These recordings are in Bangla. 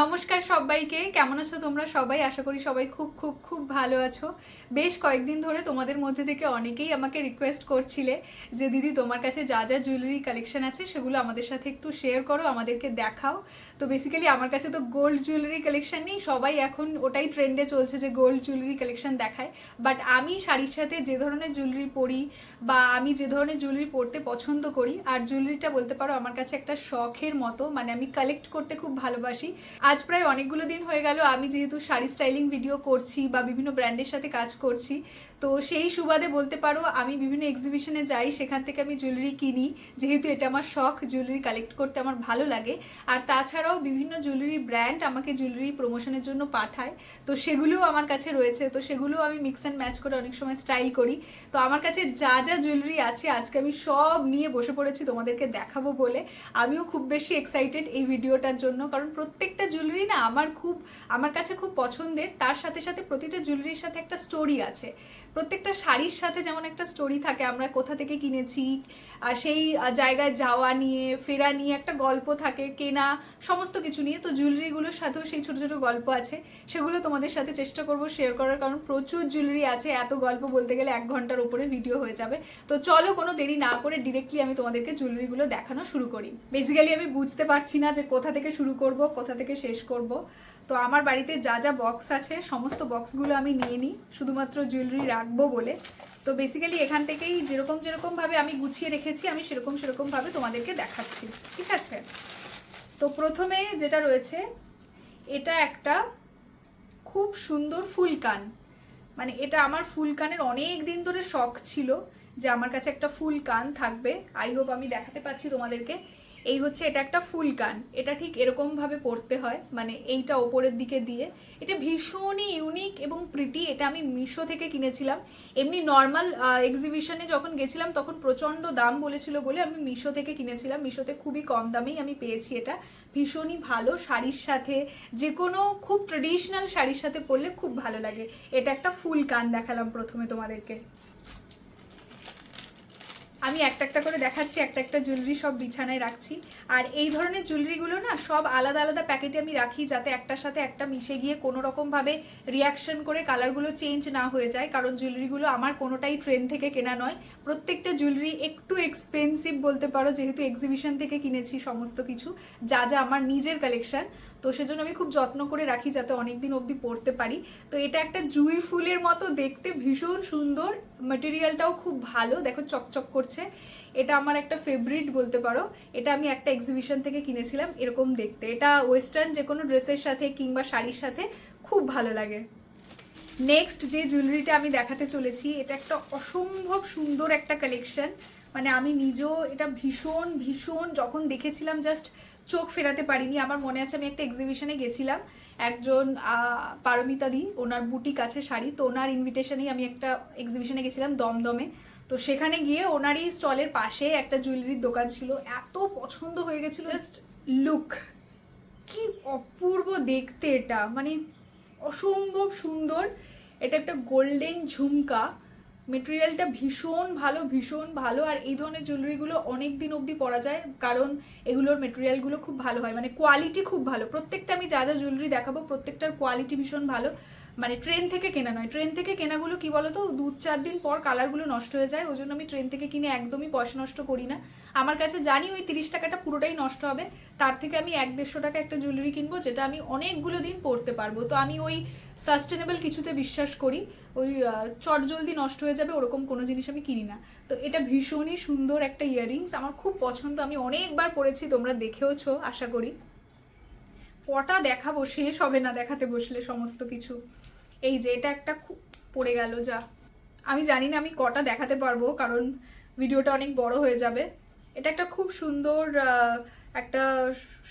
নমস্কার সবাইকে, কেমন আছো তোমরা সবাই? আশা করি সবাই খুব খুব খুব ভালো আছো। বেশ কয়েকদিন ধরে তোমাদের মধ্যে থেকে অনেকেই আমাকে রিকোয়েস্ট করছিলে যে, দিদি, তোমার কাছে যা যা জুয়েলারি কালেকশন আছে, সেগুলো আমাদের সাথে একটু শেয়ার করো, আমাদেরকে দেখাও। তো বেসিক্যালি আমার কাছে তো গোল্ড জুয়েলারি কালেকশন নেই। সবাই এখন ওটাই ট্রেন্ডে চলছে যে গোল্ড জুয়েলারি কালেকশন দেখায়। বাট আমি শাড়ির সাথে যে ধরনের জুয়েলারি পরি বা আমি যে ধরনের জুয়েলারি পরতে পছন্দ করি, আর জুয়েলারিটা বলতে পারো আমার কাছে একটা শখের মতো মানে আমি কালেক্ট করতে খুব ভালোবাসি। আজ প্রায় অনেকগুলো দিন হয়ে গেল, আমি যেহেতু শাড়ি স্টাইলিং ভিডিও করছি বা বিভিন্ন ব্র্যান্ডের সাথে কাজ করছি তো সেই সুবাদে বলতে পারো, আমি বিভিন্ন এক্সিবিশনে যাই, সেখান থেকে আমি জুয়েলারি কিনি। যেহেতু এটা আমার শখ জুয়েলারি কালেক্ট করতে আমার ভালো লাগে। আর তাছাড়াও বিভিন্ন জুয়েলারি ব্র্যান্ড আমাকে জুয়েলারি প্রমোশনের জন্য পাঠায়। তো সেগুলোও আমার কাছে রয়েছে। তো সেগুলো আমি মিক্স অ্যান্ড ম্যাচ করে অনেক সময় স্টাইল করি। তো আমার কাছে যা যা জুয়েলারি আছে, আজকে আমি সব নিয়ে বসে পড়েছি তোমাদেরকে দেখাবো বলে। আমিও খুব বেশি এক্সাইটেড এই ভিডিওটার জন্য। কারণ প্রত্যেকটা জুয়েলারি না আমার খুব, আমার কাছে খুব পছন্দের। তার সাথে সাথে প্রতিটা জুয়েলারির সাথে একটা স্টোরি আছে। প্রত্যেকটা শাড়ির সাথে যেমন একটা স্টোরি থাকে, আমরা কোথা থেকে কিনেছি, আর সেই জায়গায় যাওয়া নিয়ে, ফেরা নিয়ে একটা গল্প থাকে, কেনা, সমস্ত কিছু নিয়ে। তো জুয়েলারিগুলোর সাথেও সেই ছোটো ছোটো গল্প আছে। সেগুলো তোমাদের সাথে চেষ্টা করব শেয়ার করার, কারণ প্রচুর জুয়েলারি আছে। এত গল্প বলতে গেলে এক ঘণ্টার উপরে ভিডিও হয়ে যাবে। তো চলো কোনো দেরি না করে ডিরেক্টলি আমি তোমাদেরকে জুয়েলারিগুলো দেখানো শুরু করি। বেসিক্যালি আমি বুঝতে পারছি না যে কোথা থেকে শুরু করব, কোথা থেকে শেষ করব। তো আমার বাড়িতে যা যা বক্স আছে, সমস্ত বক্সগুলো আমি নিয়ে নিই, শুধুমাত্র জুয়েলারি রাখব বলে। তো বেসিক্যালি এখান থেকেই যেরকম যেরকমভাবে আমি গুছিয়ে রেখেছি, আমি সেরকম সেরকমভাবে তোমাদেরকে দেখাচ্ছি, ঠিক আছে? তো প্রথমে যেটা রয়েছে, এটা একটা খুব সুন্দর ফুলকান। মানে এটা আমার ফুল কানের অনেক দিন ধরে শখ ছিল যে আমার কাছে একটা ফুল কান থাকবে। আই হোপ আমি দেখাতে পাচ্ছি তোমাদেরকে। এই হচ্ছে এটা একটা ফুল কান এটা ঠিক এরকম ভাবে পড়তে হয় মানে এইটা ওপরের দিকে দিয়ে। এটা ভীষণই ইউনিক এবং প্রিটি এটা আমি মিশো থেকে কিনেছিলাম। এমনি নর্মাল এক্সিবিশনে যখন গেছিলাম তখন প্রচণ্ড দাম বলেছিল বলে আমি মিশো থেকে কিনেছিলাম। মিশোতে খুবই কম দামেই আমি পেয়েছি এটা। ভীষণই ভালো শাড়ির সাথে যে কোনো খুব ট্রেডিশনাল শাড়ির সাথে পরলে খুব ভালো লাগে। এটা একটা ফুল কান দেখালাম প্রথমে তোমাদেরকে। আমি একটা একটা করে দেখাচ্ছি, একটা একটা জুয়েলারি সব বিছানায় রাখছি। আর এই ধরনের জুয়েলারিগুলো না সব আলাদা আলাদা প্যাকেটে আমি রাখি যাতে একটার সাথে একটা মিশে গিয়ে কোনো রকমভাবে রিয়াকশন করে কালারগুলো চেঞ্জ না হয়ে যায়। কারণ জুয়েলারিগুলো আমার কোনোটাই ট্রেন থেকে কেনা নয়। প্রত্যেকটা জুয়েলারি একটু এক্সপেন্সিভ বলতে পারো, যেহেতু এক্সিবিশন থেকে কিনেছি সমস্ত কিছু, যা যা আমার নিজের কালেকশন তো সেজন্য আমি খুব যত্ন করে রাখি যাতে অনেক দিন অবধি পরতে পারি। তো এটা একটা জুই ফুলের মতো দেখতে, ভীষণ সুন্দর। মেটেরিয়ালটাও খুব ভালো, দেখো চকচক করছে। এটা আমার একটা ফেভারিট বলতে পারো। এটা আমি একটা এক্সিবিশন থেকে কিনেছিলাম, এরকম দেখতে। এটা ওয়েস্টার্ন যে কোনো ড্রেসের সাথে কিংবা শাড়ির সাথে খুব ভালো লাগে। নেক্সট যে জুয়েলারিটা আমি দেখাতে চলেছি, এটা একটা অসম্ভব সুন্দর একটা কালেকশন মানে আমি নিজেও এটা ভীষণ ভীষণ যখন দেখেছিলাম জাস্ট চোখ ফেরাতে পারিনি। আমার মনে আছে আমি একটা এক্সিবিশনে গেছিলাম। একজন পারমিতা দি ওনার বুটিক আছে শাড়ি তো ওনার ইনভিটেশনেই আমি একটা এক্সিবিশনে গেছিলাম দমদমে। তো সেখানে গিয়ে ওনারই স্টলের পাশে একটা জুয়েলারির দোকান ছিল। এত পছন্দ হয়ে গেছিল। জাস্ট লুক কি অপূর্ব দেখতে এটা। মানে অসম্ভব সুন্দর। এটা একটা গোল্ডেন ঝুমকা। মেটেরিয়ালটা ভীষণ ভালো ভীষণ ভালো, আর এই ধরনের জুয়েলারিগুলো অনেক দিন অবধি পরা যায়, কারণ এগুলোর মেটেরিয়ালগুলো খুব ভালো হয়। মানে কোয়ালিটি খুব ভালো। প্রত্যেকটা আমি যা যা জুয়েলারি দেখাবো, প্রত্যেকটার কোয়ালিটি ভীষণ ভালো। মানে ট্রেন থেকে কেনা নয়। ট্রেন থেকে কেনাগুলো কি বলতো? দু চার দিন পর কালারগুলো নষ্ট হয়ে যায়, ওই জন্য আমি ট্রেন থেকে কিনে একদমই পয়সা নষ্ট করি না। আমার কাছে জানি ওই তিরিশ টাকাটা পুরোটাই নষ্ট হবে। তার থেকে আমি এক দেড়শো টাকা একটা জুয়েলারি কিনবো, যেটা আমি অনেকগুলো দিন পরতে পারব। তো আমি ওই সাস্টেনেবল কিছুতে বিশ্বাস করি। ওই চট জলদি নষ্ট হয়ে যাবে, ওরকম কোনো জিনিস আমি কিনি না। তো এটা ভীষণই সুন্দর একটা ইয়াররিংস আমার খুব পছন্দ। আমি অনেকবার পরেছি, তোমরা দেখেওছো, আশা করি। কটা দেখাবো, শেষ হবে না দেখাতে বসলে সমস্ত কিছু। এই যে এটা একটা খুব পড়ে গেল, যা। আমি জানি না আমি কটা দেখাতে পারব, কারণ ভিডিওটা অনেক বড় হয়ে যাবে। এটা একটা খুব সুন্দর একটা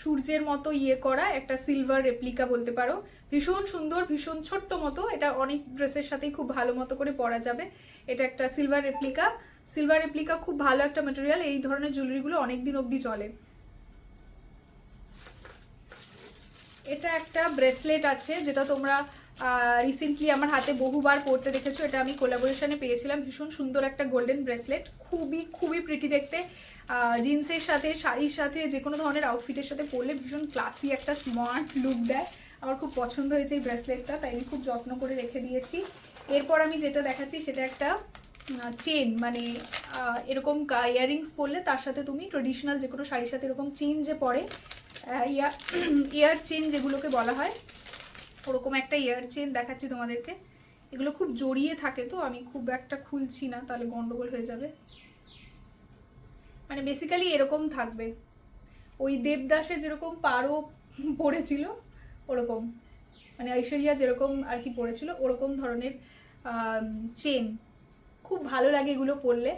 সূর্যের মতো ইয়ে করা, একটা সিলভার রেপ্লিকা বলতে পারো। ভীষণ সুন্দর, ভীষণ ছোট্ট মতো। এটা অনেক ড্রেসের সাথেই খুব ভালো মতো করে পরা যাবে। এটা একটা সিলভার রেপ্লিকা সিলভার রেপ্লিকা খুব ভালো একটা ম্যাটেরিয়াল এই ধরনের জুয়েলারিগুলো অনেক দিন অবধি চলে। এটা একটা ব্রেসলেট আছে, যেটা তোমরা রিসেন্টলি আমার হাতে বহুবার পরতে দেখেছ, এটা আমি কোলাবোরেশনে পেয়েছিলাম। ভীষণ সুন্দর একটা গোল্ডেন ব্রেসলেট খুবই খুবই প্রিটি দেখতে। জিন্সের সাথে, শাড়ির সাথে, যে কোনো ধরনের আউটফিটের সাথে পরলে ভীষণ ক্লাসি একটা স্মার্ট লুক দেয়। আমার খুব পছন্দ হয়েছে এই ব্রেসলেটটা তাই আমি খুব যত্ন করে রেখে দিয়েছি। এরপর আমি যেটা দেখাচ্ছি, সেটা একটা চেন মানে এরকম ইয়াররিংস পরলে তার সাথে তুমি ট্রেডিশনাল যে কোনো শাড়ির সাথে এরকম চেন যে পরে ইয়ার ইয়ার চেন যেগুলোকে বলা হয় ওরকম একটা ইয়ার চেন দেখাচ্ছি তোমাদেরকে। এগুলো খুব জড়িয়ে থাকে তো, আমি খুব একটা খুলছি না, তাহলে গন্ডগোল হয়ে যাবে। মানে বেসিক্যালি এরকম থাকবে। ওই দেবদাসে যেরকম পারো পড়েছিল, ওরকম। মানে ঐশ্বরিয়া যেরকম আর কি পড়েছিল, ওরকম ধরনের চেন খুব ভালো লাগে এগুলো পরলে।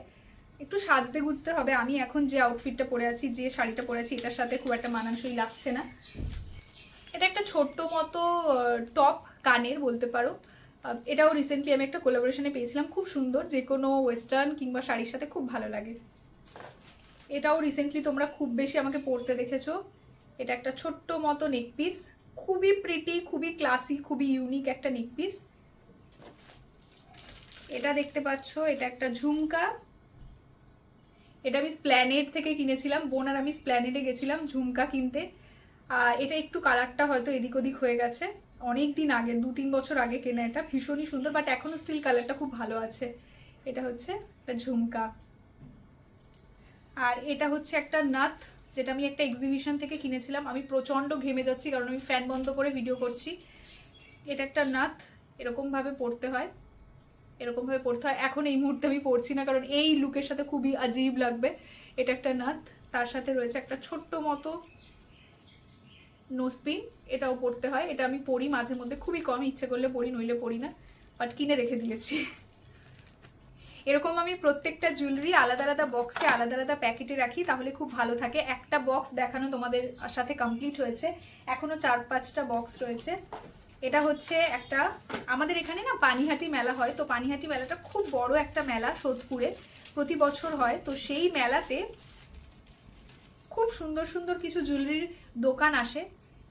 একটু সাজতে গুজতে হবে। আমি এখন যে আউটফিটটা পরে আছি, যে শাড়িটা পরে আছি, এটার সাথে খুব একটা মানানসই লাগছে না। এটা একটা ছোট্ট মতো টপ কানের বলতে পারো। এটাও রিসেন্টলি আমি একটা কোলাবোরেশনে পেয়েছিলাম, খুব সুন্দর। যে কোনো ওয়েস্টার্ন কিংবা শাড়ির সাথে খুব ভালো লাগে। এটাও রিসেন্টলি তোমরা খুব বেশি আমাকে পরতে দেখেছ। এটা একটা ছোট্ট মতো নেক পিস খুবই প্রিটি খুবই ক্লাসি খুবই ইউনিক একটা নেক পিস এটা দেখতে পাচ্ছ, এটা একটা ঝুমকা। এটা আমি স্প্ল্যানেড থেকে কিনেছিলাম। বোন আর আমি স্প্ল্যানেডে গেছিলাম ঝুমকা কিনতে। এটা একটু কালারটা হয়তো এদিক ওদিক হয়ে গেছে। অনেক দিন আগে, দু তিন বছর আগে কেনা এটা। ভীষণই সুন্দর বাট এখনও স্টিল কালারটা খুব ভালো আছে। এটা হচ্ছে একটা ঝুমকা। আর এটা হচ্ছে একটা নাথ, যেটা আমি একটা এক্সিবিশন থেকে কিনেছিলাম। আমি প্রচণ্ড ঘেমে যাচ্ছি, কারণ আমি ফ্যান বন্ধ করে ভিডিও করছি। এটা একটা নাথ, এরকমভাবে পড়তে হয়। এরকমভাবে পড়তে হয়। এখন এই মুহূর্তে আমি পড়ছি না, কারণ এই লুকের সাথে খুবই আজীব লাগবে। এটা একটা নাথ, তার সাথে রয়েছে একটা ছোট্ট মতো নোসপিন এটাও পড়তে হয়। এটা আমি পড়ি মাঝে মধ্যে, খুবই কম ইচ্ছে করলে পড়ি, নইলে পড়ি না বাট কিনে রেখে দিয়েছি। এরকম আমি প্রত্যেকটা জুয়েলারি আলাদা আলাদা বক্সে আলাদা আলাদা প্যাকেটে রাখি, তাহলে খুব ভালো থাকে। একটা বক্স দেখানো তোমাদের সাথে কমপ্লিট হয়েছে। এখনও চার পাঁচটা বক্স রয়েছে। এটা হচ্ছে একটা, আমাদের এখানে না পানিহাটি মেলা হয়, তো পানিহাটি মেলাটা খুব বড় একটা মেলা সোদপুরে, প্রতি বছর হয়। তো সেই মেলাতে খুব সুন্দর সুন্দর কিছু জুয়েলারির দোকান আসে।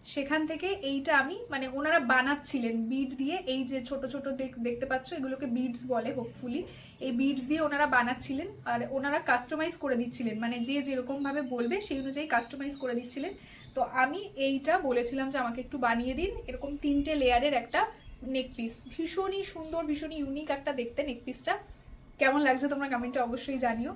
সেখান থেকে এইটা আমি মানে ওনারা বানাচ্ছিলেন বিড দিয়ে, এই যে ছোট ছোট দেখ- দেখতে পাচ্ছ, এগুলোকে বিডস বলে হোপফুলি এই বিডস দিয়ে ওনারা বানাচ্ছিলেন, আর ওনারা কাস্টমাইজ করে দিচ্ছিলেন। মানে যে যেরকম ভাবে বলবে, সেই অনুযায়ী কাস্টমাইজ করে দিচ্ছিলেন। তো আমি এইটা বলেছিলাম যে আমাকে একটু বানিয়ে দিন, এরকম তিনটে লেয়ারের একটা নেক পিস ভীষণই সুন্দর, ভীষণই ইউনিক একটা দেখতে নেক পিসটা কেমন লাগছে তোমরা কমেন্টে অবশ্যই জানিও।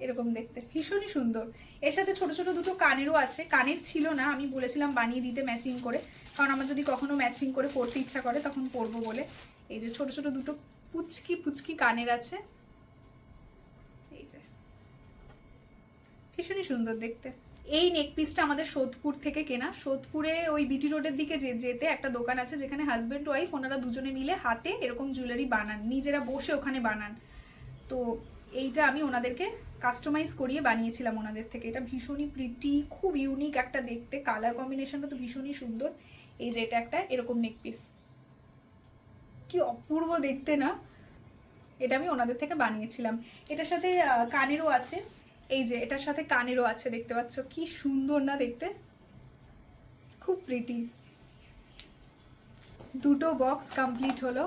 এরকম দেখতে। ভীষণই সুন্দর। এর সাথে ছোট ছোট দুটো কানেরও আছে। কানের ছিল না, আমি বলেছিলাম বানিয়ে দিতে ম্যাচিং করে। কারণ আমার যদি কখনো ম্যাচিং করে পরতে ইচ্ছা করে, তখন পরবো বলে। এই যে ছোট ছোট দুটো পুচকি পুচকি কানের আছে। এই যে। ভীষণই সুন্দর দেখতে। এই নেক পিসটা আমাদের সোদপুর থেকে কেনা। সোদপুরে ওই বিটি রোডের দিকে যে যেতে একটা দোকান আছে, যেখানে হাজব্যান্ড ওয়াইফ ওনারা দুজনে মিলে হাতে এরকম জুয়েলারি বানান। নিজেরা বসে ওখানে বানান। তো এইটা আমি ওনাদেরকে কাস্টমাইজ করিয়ে বানিয়েছিলাম ওনাদের থেকে। এটা ভীষণই প্রিটি খুব ইউনিক একটা দেখতে। কালার কম্বিনেশনটা তো ভীষণই সুন্দর। এই যে এটা একটা এরকম নেক পিস কি অপূর্ব দেখতে না? এটা আমি ওনাদের থেকে বানিয়েছিলাম। এটার সাথে কানেরও আছে। এই যে এটার সাথে কানেরও আছে, দেখতে পাচ্ছ? কি সুন্দর না দেখতে? খুব প্রিটি দুটো বক্স কমপ্লিট হলো।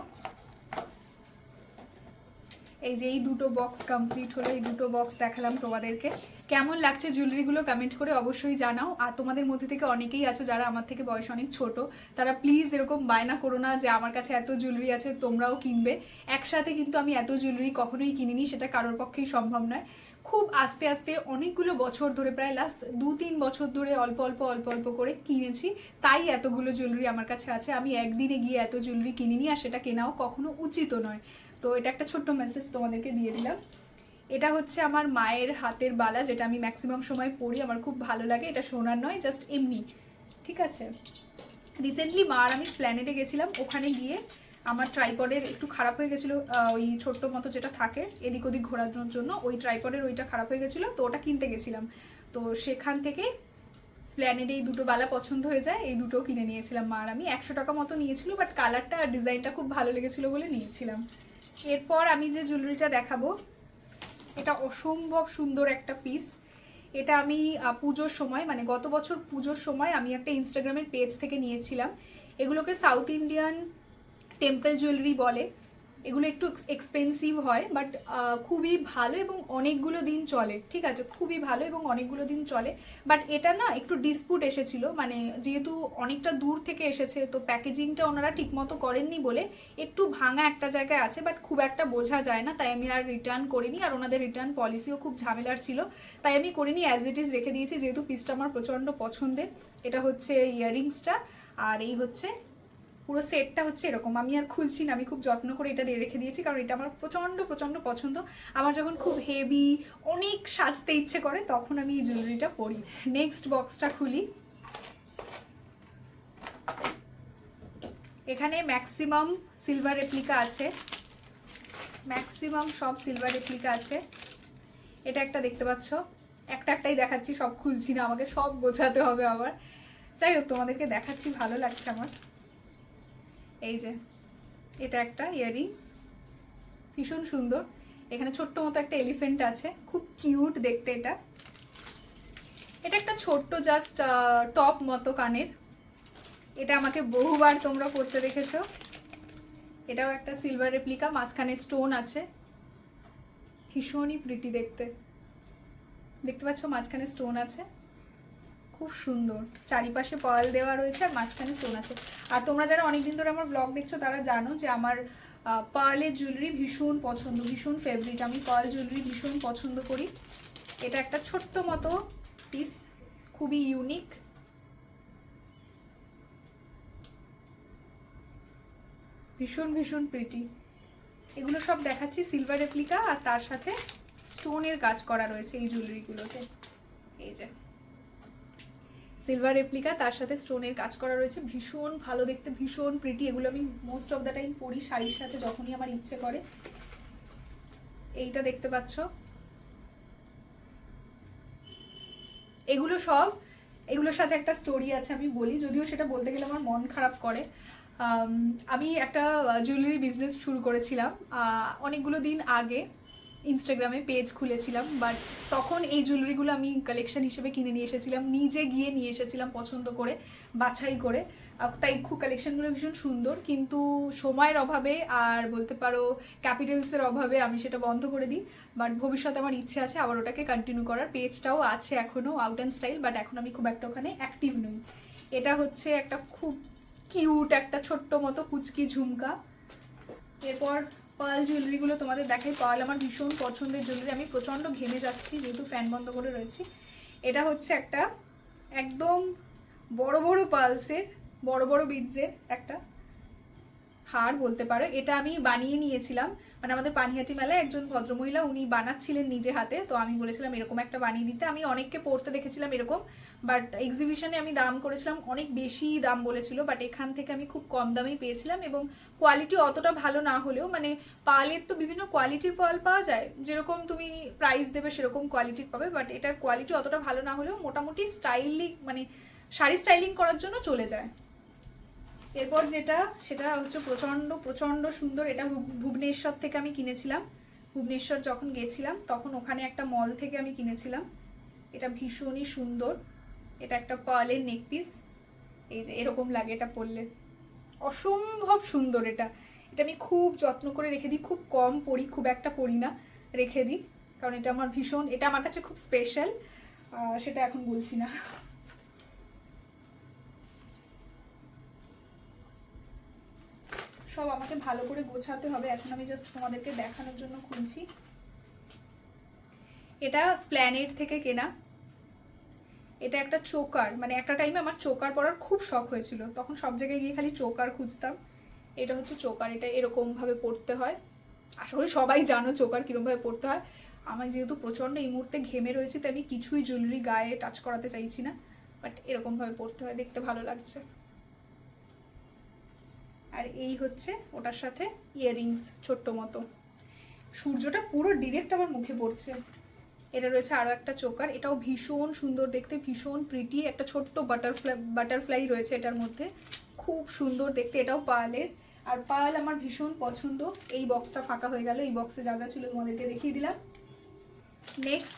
এই যে এই দুটো বক্স কমপ্লিট হলো, এই দুটো বক্স দেখালাম তোমাদেরকে। কেমন লাগছে জুয়েলারিগুলো কমেন্ট করে অবশ্যই জানাও। আর তোমাদের মধ্যে থেকে অনেকেই আছো যারা আমার থেকে বয়স অনেক ছোট, তারা প্লিজ এরকম বায়না করো না যে আমার কাছে এত জুয়েলারি আছে, তোমরাও কিনবে। একসাথে কিন্তু আমি এত জুয়েলারি কখনোই কিনিনি, সেটা কারোর পক্ষেই সম্ভব নয়। খুব আস্তে আস্তে অনেকগুলো বছর ধরে, প্রায় লাস্ট দু তিন বছর ধরে অল্প অল্প অল্প অল্প করে কিনেছি। তাই এতগুলো জুয়েলারি আমার কাছে আছে। আমি একদিনে গিয়ে এত জুয়েলারি কিনিনি, আর সেটা কেনাও কখনো উচিত নয়। তো এটা একটা ছোট্ট মেসেজ তোমাদেরকে দিয়ে দিলাম। এটা হচ্ছে আমার মায়ের হাতের বালা, যেটা আমি ম্যাক্সিমাম সময় পরি আমার খুব ভালো লাগে, এটা সোনার নয় জাস্ট এমনি। ঠিক আছে? রিসেন্টলি মা আর আমি প্ল্যানেটে গেছিলাম, ওখানে গিয়ে আমার ট্রাইপডের একটু খারাপ হয়ে গেছিল ওই ছোট্ট মতো যেটা থাকে, এদিক ওদিক ঘোরানোর জন্য, ওই ট্রাইপডের ওইটা খারাপ হয়ে গেছিল, তো ওটা কিনতে গেছিলাম। তো সেখান থেকে স্প্ল্যানেডে এই দুটো বালা পছন্দ হয়ে যায়, এই দুটো কিনে নিয়েছিলাম মা আর আমি। একশো টাকা মতো নিয়েছিল বাট কালারটা আর ডিজাইনটা খুব ভালো লেগেছিলো বলে নিয়েছিলাম। এরপর আমি যে জুয়েলারিটা দেখাবো, এটা অসম্ভব সুন্দর একটা পিস এটা আমি পুজোর সময় মানে গত বছর পুজোর সময় আমি একটা ইনস্টাগ্রামের পেজ থেকে নিয়েছিলাম। এগুলোকে সাউথ ইন্ডিয়ান টেম্পল জুয়েলারি বলে। এগুলো একটু এক্সপেন্সিভ হয় বাট খুবই ভালো এবং অনেকগুলো দিন চলে, ঠিক আছে? খুবই ভালো এবং অনেকগুলো দিন চলে বাট এটা না একটু ডিসপুট এসেছিল মানে যেহেতু অনেকটা দূর থেকে এসেছে, তো প্যাকেজিংটা ওনারা ঠিকমতো করেননি বলে একটু ভাঙা একটা জায়গায় আছে বাট খুব একটা বোঝা যায় না, তাই আমি আর রিটার্ন করিনি, আর ওনাদের রিটার্ন পলিসিও খুব ঝামেলার ছিল, তাই আমি করিনি অ্যাজ ইট ইজ রেখে দিয়েছি, যেহেতু পিসটা আমার প্রচণ্ড পছন্দের, এটা হচ্ছে ইয়াররিংসটা আর এই হচ্ছে পুরো সেটটা হচ্ছে এরকম। আমি আর খুলছি না, আমি খুব যত্ন করে এটা দিয়ে রেখে দিয়েছি, কারণ এটা আমার প্রচণ্ড প্রচণ্ড পছন্দ। আমার যখন খুব হেভি অনেক সাজতে ইচ্ছে করে, তখন আমি এই জুয়েলারিটা পরি। নেক্সট বক্সটা খুলি। এখানে ম্যাক্সিমাম সিলভার রেপ্লিকা আছে। ম্যাক্সিমাম সব সিলভার রেপ্লিকা আছে। এটা একটা দেখতে পাচ্ছ? একটা একটাই দেখাচ্ছি, সব খুলছি না, আমাকে সব বোঝাতে হবে আবার। যাই হোক, তোমাদেরকে দেখাচ্ছি, ভালো লাগছে আমার। এই যে, এটা একটা ইয়াররিংস ভীষণ সুন্দর। এখানে ছোট্ট মতো একটা এলিফেন্ট আছে। খুব কিউট দেখতে এটা। এটা একটা ছোট্ট জাস্ট টপ মতো কানের। এটা আমাকে বহুবার তোমরা পড়তে দেখেছ। এটাও একটা সিলভার রেপ্লিকা মাঝখানে স্টোন আছে। ভীষণই প্রিটি দেখতে। দেখতে পাচ্ছ মাঝখানে স্টোন আছে। খুব সুন্দর। চারিপাশে পাল দেওয়া রয়েছে আর মাঝখানে স্টোন আছে। আর তোমরা যারা অনেকদিন ধরে আমার ব্লগ দেখছ, তারা জানো যে আমার পার্লের জুয়েলারি ভীষণ পছন্দ, ভীষণ ফেভারিট আমি পার্ল জুয়েলারি ভীষণ পছন্দ করি। এটা একটা ছোট্ট মতো পিস খুবই ইউনিক ভীষণ ভীষণ প্রিটি এগুলো সব দেখাচ্ছি সিলভার রেপ্লিকা আর তার সাথে স্টোনের কাজ করা রয়েছে এই জুয়েলারিগুলোতে এই যে। সিলভার রেপ্লিকা তার সাথে স্টোনের কাজ করা রয়েছে। ভীষণ ভালো দেখতে, ভীষণ প্রিটি এগুলো আমি মোস্ট অফ দ্য টাইম পরি শাড়ির সাথে যখনই আমার ইচ্ছে করে। এইটা দেখতে পাচ্ছ। এগুলো সব, এগুলোর সাথে একটা স্টোরি আছে আমি বলি, যদিও সেটা বলতে গেলে আমার মন খারাপ করে। আমি একটা জুয়েলারি বিজনেস শুরু করেছিলাম অনেকগুলো দিন আগে। ইনস্টাগ্রামে পেজ খুলেছিলাম বাট তখন এই জুয়েলারিগুলো আমি কালেকশন হিসেবে কিনে নিয়ে এসেছিলাম, নিজে গিয়ে নিয়ে এসেছিলাম পছন্দ করে, বাছাই করে। তাই খুব কালেকশনগুলো ভীষণ সুন্দর, কিন্তু সময়ের অভাবে আর বলতে পারো ক্যাপিটালসের অভাবে আমি সেটা বন্ধ করে দিই বাট ভবিষ্যতে আমার ইচ্ছে আছে আবার ওটাকে কন্টিনিউ করার। পেজটাও আছে এখনও আউট অ্যান্ড স্টাইল বাট এখন আমি খুব একটা ওখানে অ্যাক্টিভ নই। এটা হচ্ছে একটা খুব কিউট একটা ছোট্ট মতো কুচকি ঝুমকা। এরপর পার্ল জুয়েলারিগুলো তোমাদের দেখাই। পার্ল আমার ভীষণ পছন্দের জুয়েলারি আমি প্রচণ্ড ঘেমে যাচ্ছি, যেহেতু ফ্যান বন্ধ করে রয়েছি। এটা হচ্ছে একটা একদম বড় বড় পালসের বড় বড় বীজের একটা হার বলতে পারো, এটা আমি বানিয়ে নিয়েছিলাম। মানে আমাদের পানিহাটি মেলায় একজন ভদ্রমহিলা উনি বানাচ্ছিলেন নিজে হাতে, তো আমি বলেছিলাম এরকম একটা বানিয়ে দিতে। আমি অনেককে পড়তে দেখেছিলাম এরকম বাট এক্সিবিশনে আমি দাম করেছিলাম অনেক বেশি দাম বলেছিল বাট এখান থেকে আমি খুব কম দামেই পেয়েছিলাম এবং কোয়ালিটি অতটা ভালো না হলেও মানে পালের তো বিভিন্ন কোয়ালিটির পাল পাওয়া যায়, যেরকম তুমি প্রাইস দেবে সেরকম কোয়ালিটির পাবে বাট এটার কোয়ালিটি অতটা ভালো না হলেও মোটামুটি স্টাইলিং মানে শাড়ি স্টাইলিং করার জন্য চলে যায়। এরপর যেটা, সেটা হচ্ছে প্রচণ্ড প্রচণ্ড সুন্দর, এটা ভুবনেশ্বর থেকে আমি কিনেছিলাম। ভুবনেশ্বর যখন গেছিলাম, তখন ওখানে একটা মল থেকে আমি কিনেছিলাম। এটা ভীষণই সুন্দর। এটা একটা পার্লের নেক পিস এই যে, এরকম লাগে এটা পরলে। অসম্ভব সুন্দর এটা। এটা আমি খুব যত্ন করে রেখে দিই। খুব কম পরি, খুব একটা পরি না, রেখে দিই। কারণ এটা আমার ভীষণ, এটা আমার কাছে খুব স্পেশাল সেটা এখন বলছি না। সব আমাকে ভালো করে গোছাতে হবে। এখন আমি জাস্ট তোমাদেরকে দেখানোর জন্য খুলছি। এটা স্প্ল্যানেট থেকে কেনা। এটা একটা চোকার মানে একটা টাইমে আমার চোকার পরার খুব শখ হয়েছিল। তখন সব জায়গায় গিয়ে খালি চোকার খুঁজতাম। এটা হচ্ছে চোকার, এটা এরকমভাবে পড়তে হয়। আশা করি সবাই জানো চোকার কীরকমভাবে পড়তে হয়। আমার যেহেতু প্রচণ্ড এই মুহূর্তে ঘেমে রয়েছে, তাই আমি কিছুই জুয়েলারি গায়ে টাচ করাতে চাইছি না। বাট এরকমভাবে পড়তে হয়, দেখতে ভালো লাগছে। আর এই হচ্ছে ওটার সাথে ইয়াররিংস ছোট্ট মতো। সূর্যটা পুরো ডিরেক্ট আমার মুখে পড়ছে। এটা রয়েছে আরও একটা চোকার। এটাও ভীষণ সুন্দর দেখতে, ভীষণ প্রিটি একটা ছোট্ট বাটারফ্লাই বাটারফ্লাই রয়েছে এটার মধ্যে। খুব সুন্দর দেখতে, এটাও পালের আর পাল আমার ভীষণ পছন্দ। এই বক্সটা ফাঁকা হয়ে গেল। এই বক্সে যা যা ছিল তোমাদেরকে দেখিয়ে দিলাম। নেক্সট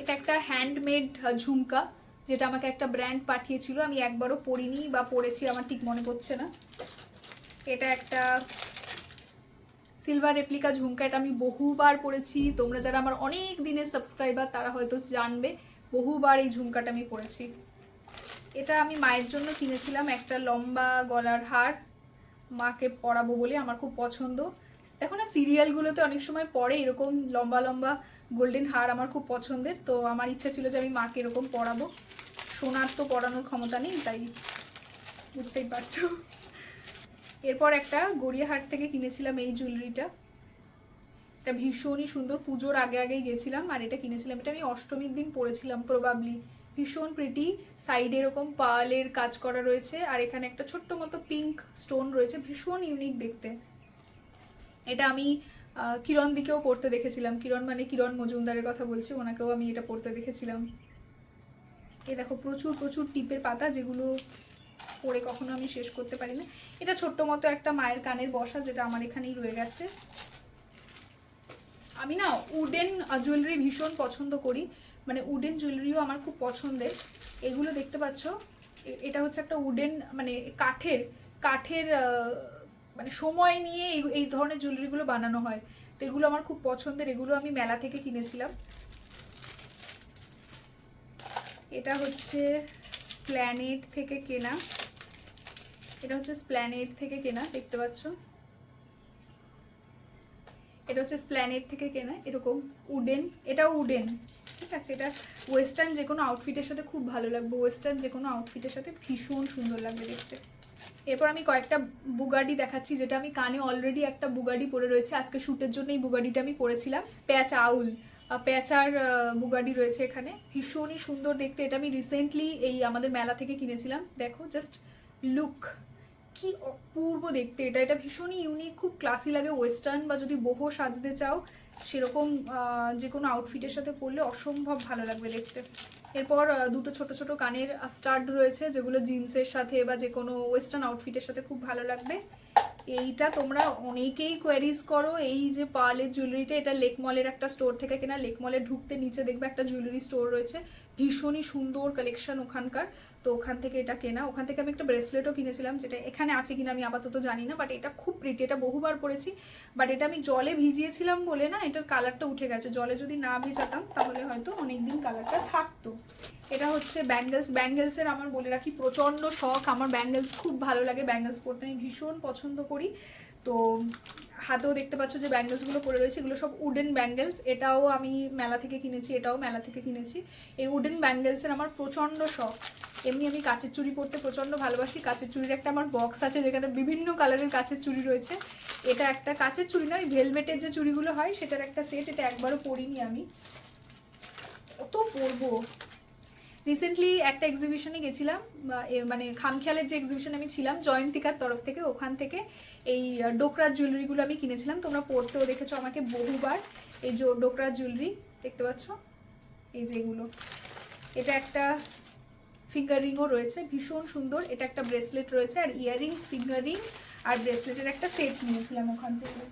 এটা একটা হ্যান্ডমেড ঝুমকা। যেটা আমাকে একটা ব্র্যান্ড পাঠিয়েছিল, আমি একবারও পরিনি বা পরেছি আমার ঠিক মনে পড়ছে না। এটা একটা সিলভার রেপ্লিকা ঝুমকা এটা আমি বহুবার পরেছি তোমরা যারা আমার অনেক দিনের সাবস্ক্রাইবার তারা হয়তো জানবে, বহুবার এই ঝুমকাটা আমি পরেছি এটা আমি মায়ের জন্য কিনেছিলাম, একটা লম্বা গলার হার, মাকে পরাবো বলে আমার খুব পছন্দ। দেখো না সিরিয়ালগুলোতে অনেক সময় পরে এরকম লম্বা লম্বা গোল্ডেন হার আমার খুব পছন্দের, তো আমার ইচ্ছা ছিল যে আমি মাকে এরকম পরাবো সোনার তো পরানোর ক্ষমতা নেই, তাই বুঝতেই পারছ। এরপর একটা গড়িয়াহাট থেকে কিনেছিলাম এই জুয়েলারিটা। এটা ভীষণই সুন্দর, পুজোর আগে আগেই গেছিলাম আর এটা কিনেছিলাম। এটা আমি অষ্টমীর দিন পরেছিলাম প্রবাবলি ভীষণ প্রিটি সাইডে এরকম পার্লের কাজ করা রয়েছে আর এখানে একটা ছোট্ট মতো পিঙ্ক স্টোন রয়েছে, ভীষণ ইউনিক দেখতে। এটা আমি কিরণ দিকেও পড়তে দেখেছিলাম। কিরণ মানে কিরণ মজুমদারের কথা বলছি, ওনাকেও আমি এটা পড়তে দেখেছিলাম। এ দেখো, প্রচুর প্রচুর টিপের পাতা যেগুলো পরে কখনো আমি শেষ করতে পারি না। এটা ছোট্ট মতো একটা মায়ের কানের বসা যেটা আমার এখানেই রয়ে গেছে। আমি না উডেন জুয়েলারি ভীষণ পছন্দ করি। মানে উডেন জুয়েলারিও আমার খুব পছন্দের। এগুলো দেখতে পাচ্ছ এটা হচ্ছে একটা উডেন মানে কাঠের কাঠের মানে সময় নিয়ে এই এই ধরনের জুয়েলারিগুলো বানানো হয়। তো এগুলো আমার খুব পছন্দের, এগুলো আমি মেলা থেকে কিনেছিলাম। এটা হচ্ছে স্প্ল্যানেট থেকে কেনা। এটা হচ্ছে স্প্ল্যানেট থেকে কেনা, দেখতে পাচ্ছ? এটা হচ্ছে স্প্ল্যানেট থেকে কেনা, এরকম উডেন। এটাও উডেন, ঠিক আছে? এটা ওয়েস্টার্ন যে কোনো আউটফিটের সাথে খুব ভালো লাগবে। ওয়েস্টার্ন যে কোনো আউটফিটের সাথে ভীষণ সুন্দর লাগবে দেখতে। এরপর আমি কয়েকটা বুগাডি দেখাচ্ছি, যেটা আমি কানে অলরেডি একটা বুগাডি পরে রয়েছে। আজকে শ্যুটের জন্য এই বুগাডিটা আমি পরেছিলাম। প্যাচ আউল। প্যাচার বুগাডি রয়েছে এখানে। ভীষণই সুন্দর দেখতে। এটা আমি রিসেন্টলি এই আমাদের মেলা থেকে কিনেছিলাম। দেখো জাস্ট লুক কি অপূর্ব দেখতে। এটা এটা ভীষণই ইউনিক খুব ক্লাসি লাগে। ওয়েস্টার্ন বা যদি বহু সাজতে চাও সেরকম যে কোনো আউটফিটের সাথে পরলে অসম্ভব ভালো লাগবে দেখতে। এরপর দুটো ছোট ছোট কানের স্টার্ট রয়েছে, যেগুলো জিন্সের সাথে বা যে কোনো ওয়েস্টার্ন আউটফিটের সাথে খুব ভালো লাগবে। এইটা তোমরা অনেকেই কোয়ারিজ করো, এই যে পার্লের জুয়েলারিটা এটা লেক মলের একটা স্টোর থেকে কেনা। লেক মলে ঢুকতে নিচে দেখবে একটা জুয়েলারি স্টোর রয়েছে। ভীষণই সুন্দর কালেকশন ওখানকার। তো ওখান থেকে এটা কেনা। ওখান থেকে আমি একটা ব্রেসলেটও কিনেছিলাম, যেটা এখানে আছে কিনা আমি আপাতত জানি না বাট এটা খুব প্রিটি এটা বহুবার পরেছি। বাট এটা আমি জলে ভিজিয়েছিলাম বলে না, এটার কালারটা উঠে গেছে। জলে যদি না ভিজাতাম, তাহলে হয়তো অনেকদিন কালারটা থাকতো। এটা হচ্ছে ব্যাঙ্গেলস ব্যাঙ্গেলসের আমার বলে রাখি, প্রচণ্ড শখ। আমার ব্যাঙ্গেলস খুব ভালো লাগে। ব্যাঙ্গেলস পরতে আমি ভীষণ পছন্দ করি। তো হাতেও দেখতে পাচ্ছ যে ব্যাঙ্গেলসগুলো পরে রয়েছে, এগুলো সব উডেন ব্যাঙ্গেলস এটাও আমি মেলা থেকে কিনেছি, এটাও মেলা থেকে কিনেছি। এই উডেন ব্যাঙ্গেলসের আমার প্রচণ্ড শখ। এমনি আমি কাচের চুড়ি পরতে প্রচণ্ড ভালোবাসি। কাচের চুড়ির একটা আমার বক্স আছে যেখানে বিভিন্ন কালারের কাচের চুড়ি রয়েছে। এটা একটা কাচের চুড়ি নয় ভেলভেটের যে চুড়িগুলো হয়, সেটার একটা সেট এটা একবারও পরিনি আমি। কত পরবো? রিসেন্টলি একটা এক্সিবিশনে গেছিলাম মানে খামখেয়ালের যে এক্সিবিশনে আমি ছিলাম, জয়ন্তিকার তরফ থেকে, ওখান থেকে। এই ডোকরার জুয়েলারিগুলো আমি কিনেছিলাম। তোমরা পড়তেও দেখেছ আমাকে বহুবার। এই যে ডোকরার জুয়েলারি দেখতে পাচ্ছ? এই যে এগুলো। এটা একটা ফিঙ্গার রিংও রয়েছে, ভীষণ সুন্দর। এটা একটা ব্রেসলেট রয়েছে, আর ইয়াররিংস ফিঙ্গার রিংস আর ব্রেসলেটের একটা সেট নিয়েছিলাম ওখান থেকে।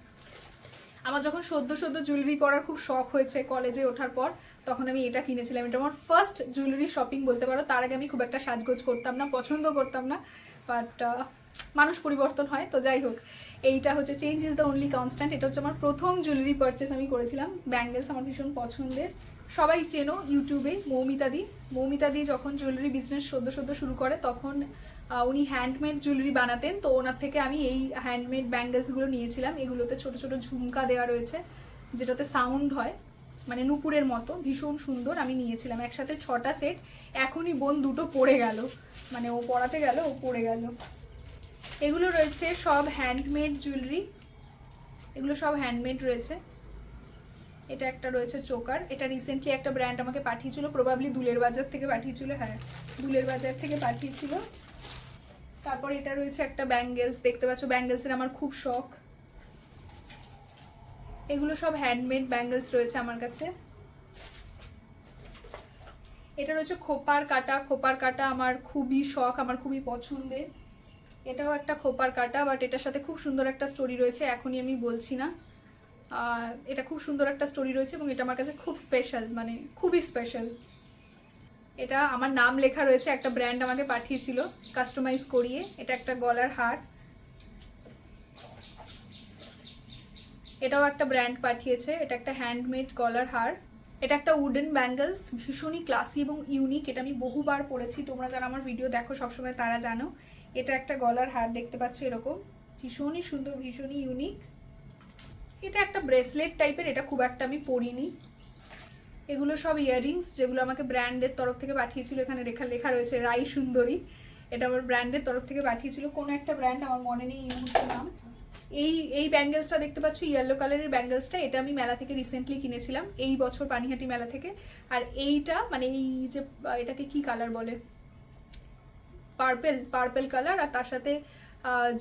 আমার যখন সদ্য সদ্য জুয়েলারি পরার খুব শখ হয়েছে কলেজে ওঠার পর, তখন আমি এটা কিনেছিলাম। এটা আমার ফার্স্ট জুয়েলারি শপিং বলতে পারো। তার আগে আমি খুব একটা সাজগোজ করতাম না, পছন্দ করতাম না। বাট মানুষ পরিবর্তন হয়। তো যাই হোক, এইটা হচ্ছে change is the only constant এটা হচ্ছে আমার প্রথম জুয়েলারি পারচেস আমি করেছিলাম। ব্যাঙ্গেলস আমার ভীষণ পছন্দের। সবাই চেনো ইউটিউবে মৌমিতাদি মৌমিতাদি যখন জুয়েলারি বিজনেস সদ্য সদ্য শুরু করে, তখন উনি হ্যান্ডমেড জুয়েলারি বানাতেন। তো ওনার থেকে আমি এই হ্যান্ডমেড ব্যাঙ্গেলসগুলো নিয়েছিলাম। এগুলোতে ছোট ছোট ঝুমকা দেওয়া রয়েছে, যেটাতে সাউন্ড হয়। মানে নুপুরের মতো, ভীষণ সুন্দর আমি নিয়েছিলাম। একসাথে ছটা সেট এখনই বোন দুটো পড়ে গেল। মানে ও পড়াতে গেল, ও পড়ে গেল। এগুলো রয়েছে সব হ্যান্ডমেড জুয়েলারি এগুলো সব হ্যান্ডমেড রয়েছে। এটা একটা রয়েছে চোকার। এটা রিসেন্টলি একটা ব্র্যান্ড আমাকে পাঠিয়েছিল প্রবাবলি দুলের বাজার থেকে পাঠিয়েছিল হ্যাঁ দুলের বাজার থেকে পাঠিয়েছিল। তারপর এটা রয়েছে একটা ব্যাঙ্গেলস দেখতে পাচ্ছ ব্যাঙ্গেলসের আমার খুব শখ। এগুলো সব হ্যান্ডমেড ব্যাঙ্গেলস রয়েছে আমার কাছে। এটা রয়েছে খোপার কাটা। খোপার কাটা আমার খুবই শখ, আমার খুবই পছন্দের। এটাও একটা খোপার কাটা বাট এটার সাথে খুব সুন্দর একটা স্টোরি রয়েছে, এখনই আমি বলছি না। এটা খুব সুন্দর একটা স্টোরি রয়েছে এবং এটা আমার কাছে খুব স্পেশাল মানে খুবই স্পেশাল এটা আমার নাম লেখা রয়েছে, একটা ব্র্যান্ড আমাকে পাঠিয়েছিল কাস্টমাইজ করিয়ে, এটা একটা গলার হার। এটাও একটা ব্র্যান্ড পাঠিয়েছে, এটা একটা হ্যান্ডমেড গলার হার। এটা একটা উডেন ব্যাঙ্গলস ভীষণই ক্লাসি এবং ইউনিক এটা আমি বহুবার পড়েছি, তোমরা যারা আমার ভিডিও দেখো সবসময় তারা জানো। এটা একটা গলার হার দেখতে পাচ্ছ এরকম। ভীষণই সুন্দর, ভীষণই ইউনিক এটা একটা ব্রেসলেট টাইপের এটা খুব একটা আমি পরিনি। এগুলো সব ইয়াররিংস যেগুলো আমাকে ব্র্যান্ডের তরফ থেকে পাঠিয়েছিল, এখানে লেখা লেখা রয়েছে রাই সুন্দরী। এটা আমার ব্র্যান্ডের তরফ থেকে পাঠিয়েছিল। কোনো একটা ব্র্যান্ড আমার মনে নেই, এই মুহূর্তে নাম। এই এই ব্যাঙ্গেলসটা দেখতে পাচ্ছ ইয়েলো কালারের ব্যাঙ্গেলসটা। এটা আমি মেলা থেকে রিসেন্টলি কিনেছিলাম, এই বছর পানিহাটি মেলা থেকে। আর এইটা মানে এই যে এটাকে কি কালার বলে? পার্পেল পার্পেল কালার আর তার সাথে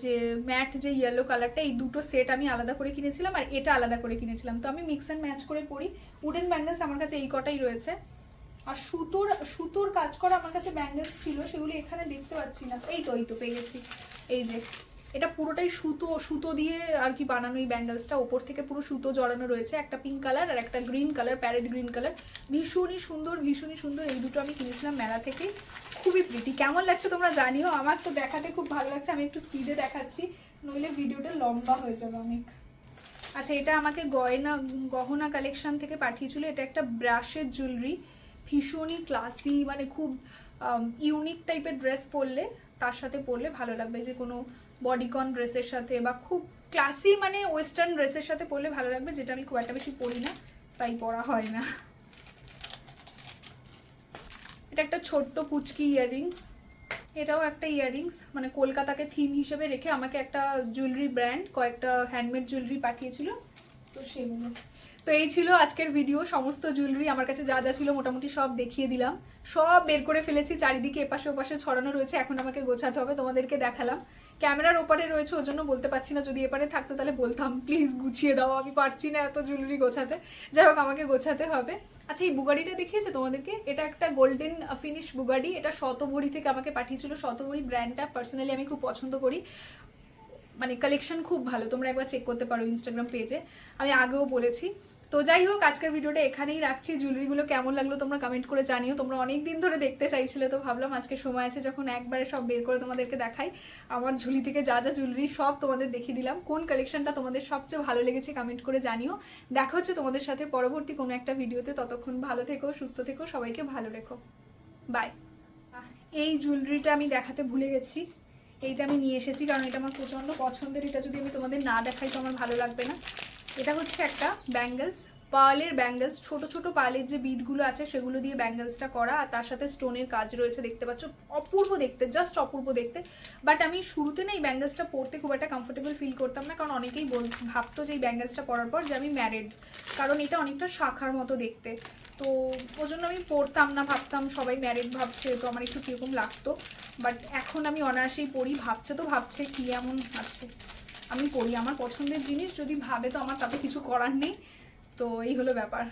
যে ম্যাট যে ইয়েলো কালারটা এই দুটো সেট আমি আলাদা করে কিনেছিলাম আর এটা আলাদা করে কিনেছিলাম। তো আমি মিক্স অ্যান্ড ম্যাচ করে পরি উডেন ব্যাঙ্গেলস আমার কাছে এই কটাই রয়েছে। আর সুতোর সুতোর কাজ করা আমার কাছে ব্যাঙ্গেলস ছিল, সেগুলি এখানে দেখতে পাচ্ছি না। এই তো এই তো পেয়ে গেছি। এই যে এটা পুরোটাই সুতো সুতো দিয়ে আর কি বানানো এই ব্যাঙ্গেলসটা ওপর থেকে পুরো সুতো জড়ানো রয়েছে, একটা পিঙ্ক কালার আর একটা green colour parrot green colour ভীষণই সুন্দর ভীষণই সুন্দর। এই দুটো আমি কিনেছিলাম মেলা থেকে খুবই প্রিটি কেমন লাগছে তোমরা জানিও? আমার তো দেখাতে খুব ভালো লাগছে। আমি একটু স্পিডে দেখাচ্ছি। নইলে ভিডিওটা লম্বা হয়ে যাবে অনেক। আচ্ছা এটা আমাকে গয়না, গহনা কালেকশন থেকে পাঠিয়েছিল। এটা একটা ব্রাশের জুয়েলারি ভীষণই ক্লাসি মানে খুব ইউনিক টাইপের ড্রেস পরলে, তার সাথে পরলে ভালো লাগবে। যে কোনো বডিকন ড্রেসের সাথে বা খুব ক্লাসি মানে ওয়েস্টার্ন ড্রেসের সাথে পরলে ভালো লাগবে, যেটা আমি খুব একটা বেশি পরি না, তাই পরা হয় না। এটা একটা ছোট্ট পুচকি ইয়াররিংস এটাও একটা ইয়াররিংস মানে কলকাতাকে থিম হিসেবে রেখে আমাকে একটা জুয়েলারি ব্র্যান্ড কয়েকটা হ্যান্ডমেড জুয়েলারি পাঠিয়েছিল, তো সেগুলো। তো এই ছিল আজকের ভিডিও সমস্ত জুয়েলারি আমার কাছে যা যা ছিল মোটামুটি সব দেখিয়ে দিলাম। সব বের করে ফেলেছি, চারিদিকে এপাশে ওপাশে ছড়ানো রয়েছে। এখন আমাকে গোছাতে হবে, তোমাদেরকে দেখালাম। ক্যামেরার ওপারে রয়েছে ওই জন্য বলতে পারছি না। যদি এপারে থাকতো তাহলে বলতাম প্লিজ গুছিয়ে দাও, আমি পারছি না এত জুয়েলারি গোছাতে। যাই হোক, আমাকে গোছাতে হবে। আচ্ছা এই বুগাডিটা দেখিয়েছে তোমাদেরকে? এটা একটা গোল্ডেন ফিনিশ বুগাডি। এটা শতভরি থেকে আমাকে পাঠিয়েছিল। শতভরি ব্র্যান্ডটা পার্সোনালি আমি খুব পছন্দ করি। মানে কালেকশন খুব ভালো। তোমরা একবার চেক করতে পারো ইনস্টাগ্রাম পেজে আমি আগেও বলেছি। তো যাই হোক, আজকের ভিডিওটা এখানেই রাখছি। জুয়েলারিগুলো কেমন লাগল তোমরা কমেন্ট করে জানিও। তোমরা অনেক দিন ধরে দেখতে চাইছিলে তো ভাবলাম আজকে সময় আছে যখন একবারে সব বের করে তোমাদেরকে দেখাই। আমার ঝুলি থেকে যা যা জুয়েলারি সব তোমাদের দেখিয়ে দিলাম। কোন কালেকশনটা তোমাদের সবচেয়ে ভালো লেগেছে কমেন্ট করে জানিও। দেখা হচ্ছে তোমাদের সাথে পরবর্তী কোনো একটা ভিডিওতে। ততক্ষণ ভালো থেকো, সুস্থ থেকো, সবাইকে ভালো রেখো। বাই এই জুয়েলারিটা আমি দেখাতে ভুলে গেছি। এইটা আমি নিয়ে এসেছি কারণ এটা আমার প্রচণ্ড পছন্দের। এটা যদি আমি তোমাদের না দেখাই তো আমার ভালো লাগবে না। এটা হচ্ছে একটা ব্যাঙ্গেলস। পার্লের ব্যাঙ্গেলস, ছোট ছোট পার্লের যে বিটগুলো আছে সেগুলো দিয়ে ব্যাঙ্গেলসটা করা, আর তার সাথে স্টোনের কাজ রয়েছে দেখতে পাচ্ছ, অপূর্ব দেখতে জাস্ট অপূর্ব দেখতে। বাট আমি শুরুতে না এই ব্যাঙ্গেলসটা পরতে খুব একটা কমফোর্টেবল ফিল করতাম না, কারণ অনেকেই বল, ভাবতো যে এই ব্যাঙ্গেলসটা পরার পর যে আমি ম্যারিড কারণ এটা অনেকটা শাখার মতো দেখতে। তো ওই জন্য আমি পড়তাম না, ভাবতাম সবাই ম্যারিড ভাবছে, তো আমার একটু কীরকম লাগতো। বাট এখন আমি অনায়াসেই পড়ি ভাবছে তো ভাবছে কী এমন আছে। আমি করি। আমার পছন্দের জিনিস যদি ভাবে তো আমার তাতে কিছু করার নেই। তো এই হলো ব্যাপার।